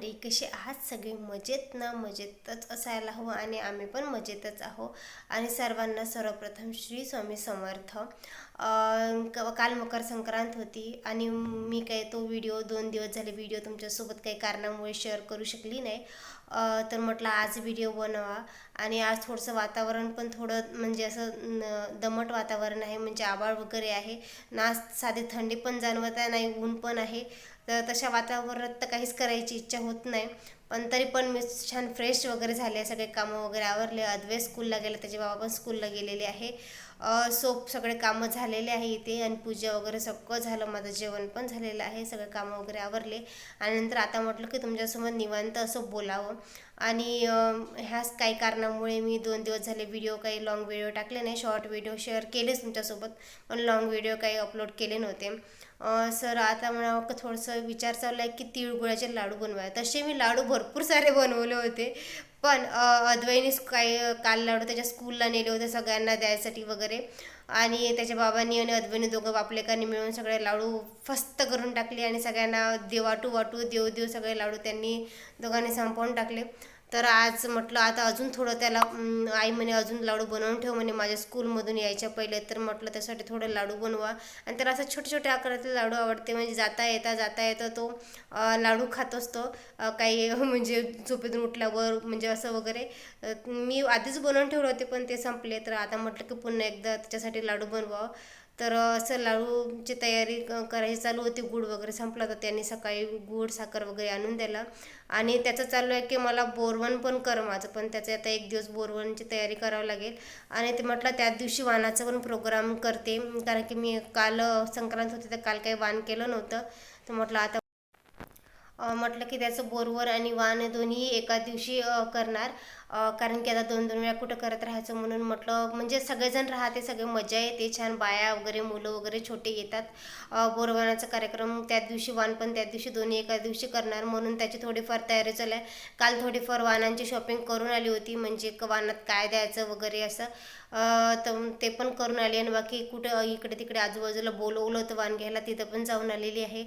मंडळी कसे आहात? सगळे मजेत ना? मजेतच असायला हवं आणि आम्ही पण मजेतच आहो. आणि सर्वांना सर्वप्रथम श्री स्वामी समर्थ. क- काल मकर संक्रांत होती आणि मी काय तो व्हिडिओ दोन दिवस झाले व्हिडिओ तुमच्यासोबत काही कारणामुळे शेअर करू शकली नाही. तर म्हटलं आज व्हिडिओ बनवा. आणि आज थोडंसं वातावरण पण थोडं म्हणजे असं दमट वातावरण आहे. म्हणजे आभाळ वगैरे आहे. ना साधी थंडी पण जाणवत आहे नाही ऊन पण आहे. तर तशा वातावरणात तर काहीच करायची इच्छा होत नाही. पण तरी पण मी छान फ्रेश वगैरे झाले सगळे कामं वगैरे आवरले. अद्वैत स्कूलला गेले. त्याचे बाबा पण स्कूलला गेलेले आहे. सोप सगळे कामं झालेले आहे इथे आणि पूजा वगैरे सगळं झालं माझं जेवण पण झालेलं आहे सगळे कामं वगैरे आवरले. आणि नंतर आता म्हटलं की तुमच्यासमोर निवांत असं बोलावं. आणि ह्याच काही कारणामुळे मी दोन दिवस झाले व्हिडिओ काही लॉंग व्हिडिओ टाकले नाही शॉर्ट व्हिडिओ शेअर केलेच तुमच्यासोबत पण लॉंग व्हिडिओ काही अपलोड केले नव्हते. सर आता मला थोडंसं विचार चालला आहे की तिळगुळाचे लाडू बनवाय तसे मी लाडू भरपूर सारे बनवले होते. पण अं, अद्वैनीच काही काल लाडू त्याच्या स्कूलला नेले होते सगळ्यांना द्यायसाठी वगैरे. आणि त्याच्या बाबांनी आणि अद्वैनी दोघं बापलेकांनी मिळून सगळे लाडू फस्त करून टाकले आणि सगळ्यांना देव वाटू वाटू देव देव सगळे लाडू त्यांनी दोघांनी संपवून टाकले. तर आज म्हटलं आता अजून थोडं त्याला आई म्हणे अजून लाडू बनवून ठेव म्हणे माझ्या स्कूलमधून यायच्या पहिले. तर म्हटलं त्यासाठी थोडं लाडू बनवा. आणि त्याला असं छोटे छोटे आकारातले लाडू आवडते. म्हणजे जाता येता जाता येता तो लाडू खात असतो. काही म्हणजे झोपेतून उठल्यावर म्हणजे असं वगैरे. मी आधीच बनवून ठेवले होते पण ते संपले. तर आता म्हटलं की पुन्हा एकदा त्याच्यासाठी लाडू बनवावं. तर असं लाडूची तयारी क- करायची चालू होती. गूळ वगैरे संपला तर त्यांनी सकाळी गूळ साखर वगैरे आणून दिला. आणि त्याचं चालू आहे की मला बोरवण पण कर माझं पण. त्याचं आता एक दिवस बोरवणची तयारी करावं लागेल. आणि ते म्हटलं त्याच दिवशी वाणाचा पण प्रोग्राम करते. कारण की मी काल संक्रांत होती तर काल काही वाण केलं नव्हतं. तर म्हटलं आता म्हटलं की त्याचं बोरवर आणि वाण दोन्ही एका दिवशी करणार. कारण की आता दोन दोन वेळा कुठं करत राहायचं म्हणून म्हटलं म्हणजे सगळेजण राहते सगळे मजा येते छान बाया वगैरे मुलं वगैरे छोटे येतात. बोरवानाचा कार्यक्रम त्या दिवशी वाण पण त्या दिवशी दोन्ही एका दिवशी करणार म्हणून त्याची थोडीफार तयारी चालू आहे. काल थोडीफार वाणांची शॉपिंग करून आली होती म्हणजे क- वाणात काय द्यायचं वगैरे असं. तर ते पण करून आली आणि बाकी कुठं इकडे तिकडे आजूबाजूला बोलवलं होतं वाण घ्यायला तिथं पण जाऊन आलेली आहे.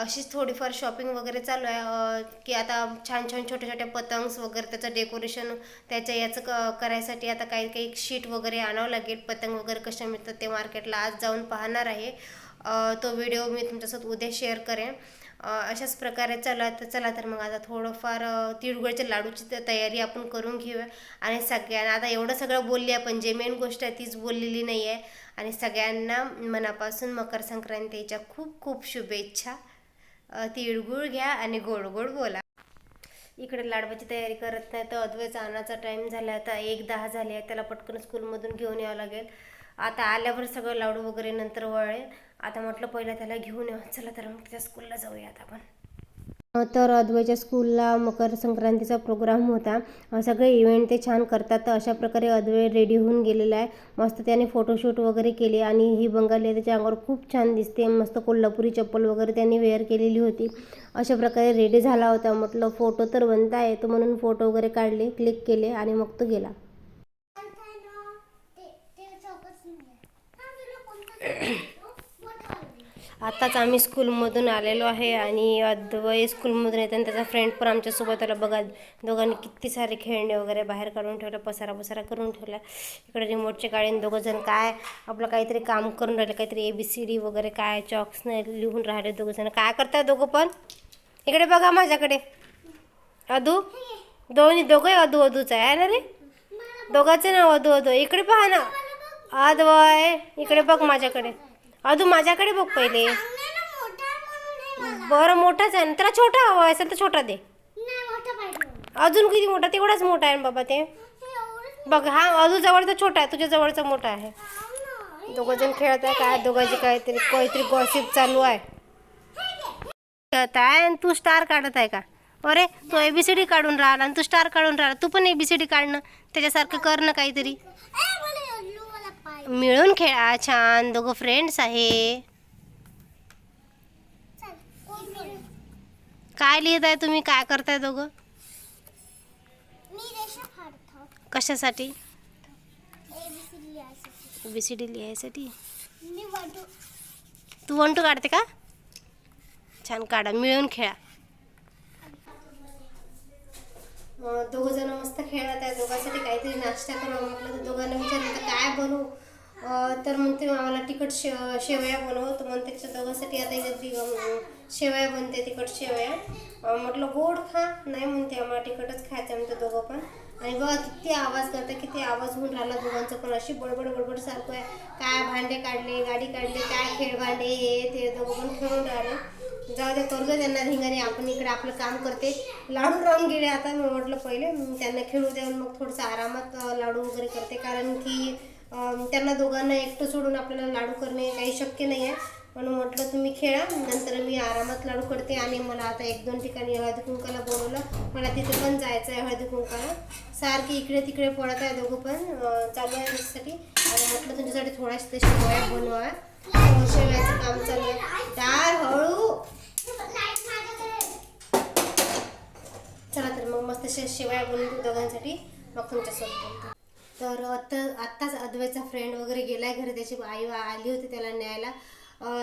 अशीच थोडीफार शॉपिंग वगैरे चालू आहे. की आता छान छान छोट्या छोट्या पतंग्स वगैरे त्याचं डेकोरेशन त्याच्या याचं क करायसाठी आता काही काही शीट वगैरे आणावं लागेल. पतंग वगैरे कशा मिळतात ते मार्केटला आज जाऊन पाहणार आहे. तो व्हिडिओ मी तुमच्यासोबत उद्या शेअर करेन. अशाच प्रकारे चला तर चला तर मग आता थोडंफार तिळगुळच्या लाडूची तयारी आपण करून घेऊया. आणि सगळ्यांना आता एवढं सगळं बोलली आपण जे मेन गोष्ट आहे तीच बोललेली नाही आहे आणि सगळ्यांना मनापासून मकर संक्रांतीच्या खूप खूप शुभेच्छा. तिळगुळ घ्या आणि गोड गोड बोला. इकडे लाडवाची तयारी करत नाही. तर अद्वैचा आणायचा टाईम झाला आता एक दहा झाले आहे त्याला पटकन स्कूलमधून घेऊन यावं लागेल. आता आल्यावर सगळं लाडू वगैरे नंतर वळेल. आता म्हटलं पहिलं त्याला घेऊन यावं. चला तर मग त्या स्कूलला जाऊया आता आपण. तर अद्वैच्या स्कूलला मकर संक्रांतीचा प्रोग्राम होता. सगळे इव्हेंट ते छान करतात. तर अशा प्रकारे अद्वै रेडी होऊन गेलेला आहे. मस्त त्याने फोटोशूट वगैरे केले आणि ही बंगाली त्याच्या अंगावर खूप छान दिसते. मस्त कोल्हापुरी चप्पल वगैरे त्यांनी वेअर केलेली होती. अशा प्रकारे रेडी झाला होता. म्हटलं फोटो तर बनता येतो म्हणून फोटो वगैरे काढले क्लिक केले आणि मग तो गेला. आत्ताच आम्ही स्कूलमधून आलेलो आहे आणि अद्वय स्कूलमधून येताना त्याचा फ्रेंड पण आमच्यासोबत आला. बघा दोघांनी किती सारे खेळणे वगैरे बाहेर काढून ठेवलं पसारा पसारा करून ठेवला. इकडे रिमोटचे काढीन दोघंजण काय आपलं काहीतरी काम करून राहिले काहीतरी ए बी सी डी वगैरे काय चॉक्सने लिहून राहिले दोघंजण काय करताय दोघं पण? इकडे बघा माझ्याकडे. अधू दोन्ही दोघंही अधू अधूच आहे ना रे? दोघांचं नाव अधू अधू इकडे पहा ना. अद्वय इकडे बघ माझ्याकडे. अदू माझ्याकडे बघ पहिले. बरं मोठाच आहे. ना त्याला छोटा हवा असेल तर छोटा दे. अजून किती मोठा? तेवढाच मोठा आहे ना बाबा ते. बघ हा अजून जवळचा छोटा आहे. तुझ्या जवळचा मोठा आहे. दोघं जण खेळत आहे. काय दोघांची काहीतरी काहीतरी गॉसिप चालू आहे. खेळत आहे आणि तू स्टार काढत आहे का? अरे तू एबीसीडी काढून राहिला आणि तू स्टार काढून राहिला. तू पण एबीसीडी काढणं. त्याच्यासारखं कर ना काहीतरी. मिळून खेळा छान. दोघं फ्रेंड्स आहे. काय लिहित आहे तुम्ही? काय करताय दोघं? कशासाठी? डी लिहायसाठी. तू वन टू काढते का? छान काढा. मिळून खेळा. दोघं जण मस्त खेळत आहे दोघांसाठी काहीतरी नाश्ता करावं. म्हटलं तर दोघांना विचारलं तर काय बनवू? तर मग ते आम्हाला तिखट शे शेवया बनवतो मग त्याच्या दोघांसाठी आता काहीतरी अं, शेवया बनते तिखट शेवया म्हटलं गोड खा नाही म्हणते आम्हाला तिखटच खायचं म्हणते दोघं पण. आणि बघा किती आवाज करते किती आवाज होऊन राहिला दोघांचं पण. अशी बडबड बडबड सारखं आहे. काय भांडे काढले गाडी काढले काय खेळ भांडे हे ते दोघं पण खेळून राहिले. जाऊ दे करू दे त्यांना धिंगाने आपण इकडे आपलं काम करते. लाडू राहून गेले आता मी म्हटलं पहिले मग त्यांना खेळू देऊन मग थोडंसं आरामात लाडू वगैरे करते. कारण की त्यांना दोघांना एकटं सोडून आपल्याला लाडू करणे काही शक्य नाही आहे. म्हणून म्हटलं तुम्ही खेळा. नंतर मी आरामात लाडू करते आणि मला आता एक दोन ठिकाणी हळदी कुंकाला बोलवलं. मला तिथे पण जायचं आहे हळदी कुंकाला. सारखी इकडे तिकडे पडत आहे दोघं पण चालू आहे त्याच्यासाठी आणि म्हटलं तुमच्यासाठी थोड्याशा शेवया बनवा. शेवयाचं काम चालू आहे. दार हळू! चला तर मग मस्त अशा शेवया बनवून दोघांसाठी. मग तुमच्यासोबत तर आता आत्ताच अद्वैतचा फ्रेंड वगैरे गेलाय घरी त्याची आई आली होती त्याला न्यायला.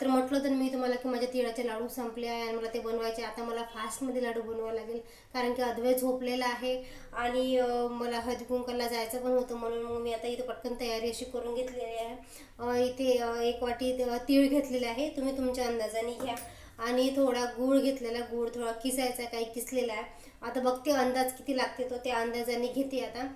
तर म्हटलं तर मी तुम्हाला की माझ्या तिळाचे लाडू संपले आहे आणि मला ते बनवायचे आता मला फास्टमध्ये लाडू बनवावं लागेल. कारण की अद्वैत झोपलेला आहे आणि मला हळदीकुंकाला जायचं पण होतं म्हणून मग मी आता इथं पटकन तयारी अशी करून घेतलेली आहे. इथे एक वाटी तीळ घेतलेले आहे. तुम्ही तुमच्या अंदाजाने घ्या. आणि थोडा गूळ घेतलेला गूळ थोडा किसायचा काही किसलेला आहे. आता बघते अंदाज किती लागते तो त्या अंदाजाने घेते आता.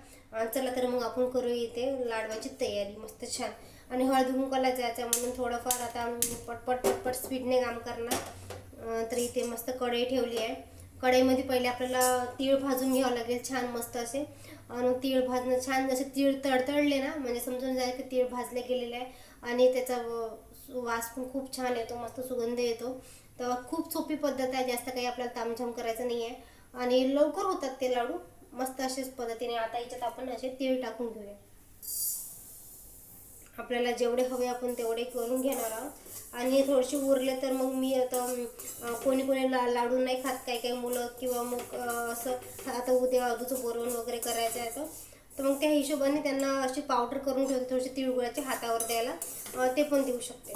चला तर मग आपण करू इथे लाडवाची तयारी मस्त छान. आणि हळदी कुंकाला जायचं म्हणून थोडंफार आता पटपट पटपट स्पीडने काम करणार. तर इथे मस्त कढई ठेवली आहे. कढईमध्ये पहिले आपल्याला तीळ भाजून घ्यावं लागेल छान मस्त असे. आणि तीळ भाजणं छान जसे तीळ तडतडले ना म्हणजे समजून जाईल की तीळ भाजले गेलेले आहे. आणि त्याचा वास पण खूप छान येतो मस्त सुगंध येतो. तर खूप सोपी पद्धत आहे जास्त काही आपल्याला तामझाम करायचं नाही आहे आणि लवकर होतात ते लाडू मस्त अशाच पद्धतीने. आता याच्यात आपण असे तीळ टाकून घेऊया. आपल्याला जेवढे हवे आपण तेवढे करून घेणार आहोत. आणि थोडेसे उरले तर मग मी आता कोणी कोणी ला लाडू नाही खात. काही काही मुलं किंवा मग असं आता उद्या अजूचं बोरवण वगैरे करायचं आहे तर तर मग त्या हिशोबाने त्यांना अशी पावडर करून ठेवते थोडेसे तिळगुळाचे हातावर द्यायला. ते पण देऊ शकते.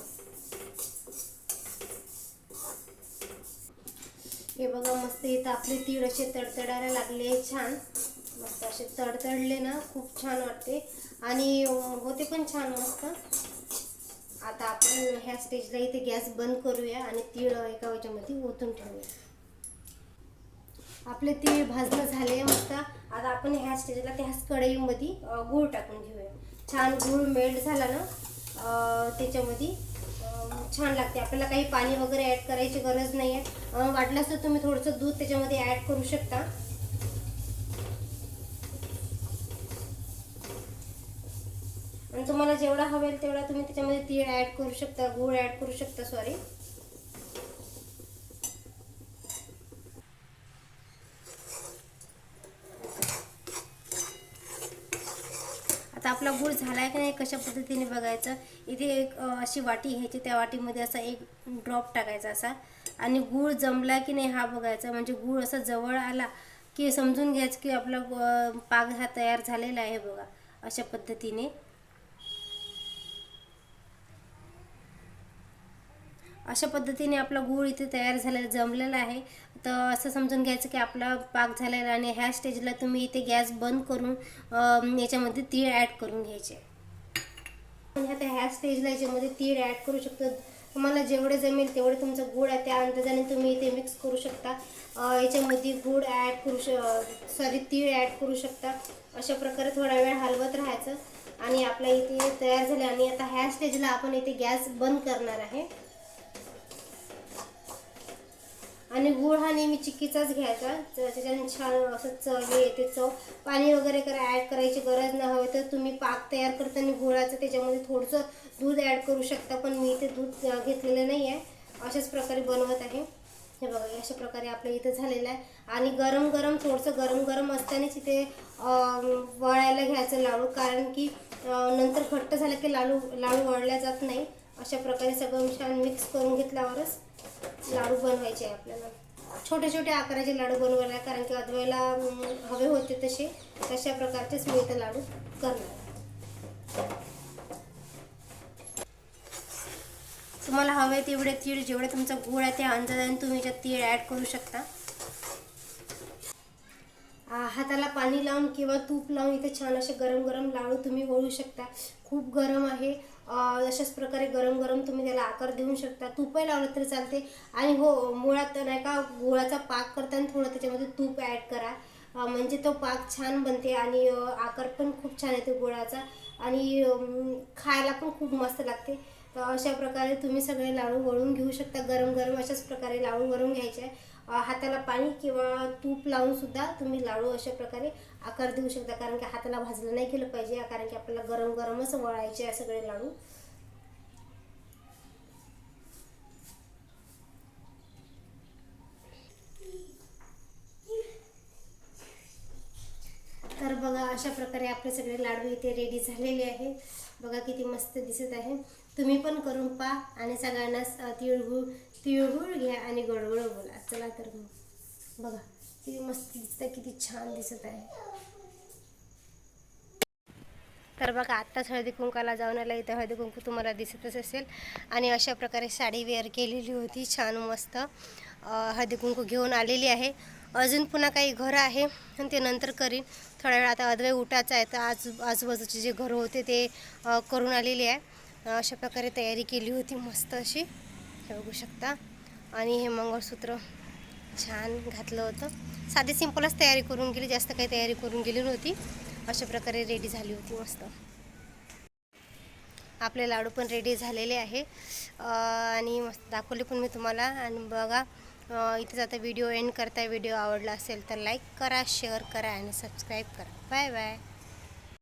हे बघा मस्त इथं आपले तीळ असे तडतडायला लागले. छान. मस्त असे तडतडले ना खूप छान वाटते. आणि होते पण छान मस्त. आता आपण ह्या स्टेजला इथे गॅस बंद करूया आणि तीळ एका याच्यामध्ये ओतून ठेवूया. आपले तीळ भाजणं झाले मस्त. आता आपण ह्या स्टेजला त्याच कढईमध्ये गूळ टाकून घेऊया. छान गूळ मेल्ट झाला ना त्याच्यामध्ये. छान लागते. आपल्याला काही पाणी वगैरे ॲड करायची गरज नाही आहे वाटल्यास तर तुम्ही थोडंसं दूध त्याच्यामध्ये ॲड करू शकता. आणि तुम्हाला जेवढा हवेल तेवढा तुम्ही त्याच्यामध्ये तीळ ॲड करू शकता गूळ ॲड करू शकता सॉरी आता आपला गूळ झाला आहे की नाही कशा पद्धतीने बघायचं? इथे एक अशी वाटी घ्यायची त्या वाटीमध्ये असा एक ड्रॉप टाकायचा असा. आणि गूळ जमला की नाही हा बघायचा. म्हणजे गूळ असा जवळ आला की समजून घ्यायचं की आपला पाग पाक हा तयार झालेला आहे बघा अशा पद्धतीने. अशा पद्धतीने आपला गूळ इथे तयार झालेला जमलेला आहे. तर असं समजून घ्यायचं की आपला पाक झालेला आहे आणि ह्या स्टेजला तुम्ही इथे गॅस बंद करून याच्यामध्ये तीळ ॲड करून घ्यायचे. आता ह्या स्टेजला याच्यामध्ये तीळ ॲड करू शकतो. तुम्हाला जेवढे जमेल तेवढे तुमचं गूळ आहे त्या अंदाजाने तुम्ही इथे मिक्स करू शकता. याच्यामध्ये गूळ ॲड करू श सॉरी तीळ ॲड करू शकता. अशा प्रकारे थोडा वेळ हलवत राहायचं आणि आपल्या इथे तयार झाले. आणि आता ह्या स्टेजला आपण इथे गॅस बंद करणार आहे. आणि गूळ हा नेहमी चिक्कीचाच घ्यायचा. त्याच्याने छान असं चव येते चव. पाणी वगैरे करा ॲड करायची गरज नाही हवी तर तुम्ही पाक तयार करताना गुळाचं त्याच्यामध्ये थोडंसं दूध ॲड करू शकता पण मी इथे दूध घेतलेलं नाही आहे अशाच प्रकारे बनवत आहे. हे बघा अशा प्रकारे आपलं इथं झालेलं आहे. आणि गरम गरम थोडंसं गरम गरम असतानाच इथे वळायला घ्यायचं लाडू. कारण की नंतर घट्ट झालं की लाडू लाडू वळल्या जात नाही. अशा प्रकारे सगळं छान मिक्स करून घेतल्यावरच. लाडू बनवायचे आपल्याला. छोटे छोटे आकाराचे लाडू बनवायला कारण की अद्वैला हवे होते तसे तशा प्रकारचेच मी इथं लाडू करणार तुम्हाला हवे तेवढे तीळ जेवढे तुमचा गुळ आहे त्या अंदाजाने तुम्ही याच्यात तीळ ॲड करू शकता. हाताला पाणी लावून किंवा तूप लावून इथे छान असे गरम गरम लाडू तुम्ही वळू शकता. खूप गरम आहे. अशाच प्रकारे गरम गरम तुम्ही त्याला आकार देऊ शकता. तूपही लावलं तरी चालते. आणि हो मुळात नाही का गुळाचा पाक करताना थोडं त्याच्यामध्ये तूप ॲड करा. म्हणजे तो पाक छान बनते आणि आकार पण खूप छान येतो गुळाचा. आणि खायला पण खूप मस्त लागते. तर अशा प्रकारे तुम्ही सगळे लाडू वळून घेऊ शकता. गरम गरम अशाच प्रकारे लाडू वळून घ्यायचे. हाताला पाणी किंवा तूप लावूनसुद्धा तुम्ही लाडू अशा प्रकारे आकार देऊ शकता कारण की हाताला भाजलं नाही केलं पाहिजे कारण की आपल्याला गरम गरमच वळायचे आहे सगळे लाडू. तर बघा अशा प्रकारे आपले सगळे लाडू इथे रेडी झालेले आहे बघा किती मस्त दिसत आहे. तुम्ही पण करून पहा आणि सगळ्यांना तिळगुळ तिळगुळ घ्या आणि गोडगोड बोला. चला तर मग. बघा किती मस्त दिसत आहे किती छान दिसत आहे. तर बघा आत्ताच हळदी कुंकाला जाऊन आला. इथं हळदी कुंकू तुम्हाला दिसतच असेल. आणि अशा प्रकारे साडी वेअर केलेली होती. छान मस्त हळदी कुंकू घेऊन आलेली आहे. अजून पुन्हा काही घरं आहे. आणि ते नंतर करीन. थोड्या वेळ आता अदवे उठायचं आहे. तर आजू आजूबाजूचे जे घरं होते ते करून आलेले आहे. अशा प्रकारे तयारी केली होती. मस्त अशी. हे बघू शकता. आणि हे मंगळसूत्र छान घातलं होतं. साधी सिंपलच तयारी करून गेली. जास्त काही तयारी करून गेली नव्हती. अशा प्रकारे रेडी झाली होती. मस्त. आपले लाडू पण रेडी झालेले आहे. आणि मस्त दाखवले पण मी तुम्हाला. आणि बघा इथेच आता व्हिडिओ एंड करता व्हिडिओ आवडला असेल तर लाईक करा शेअर करा आणि सबस्क्राईब करा. Bye bye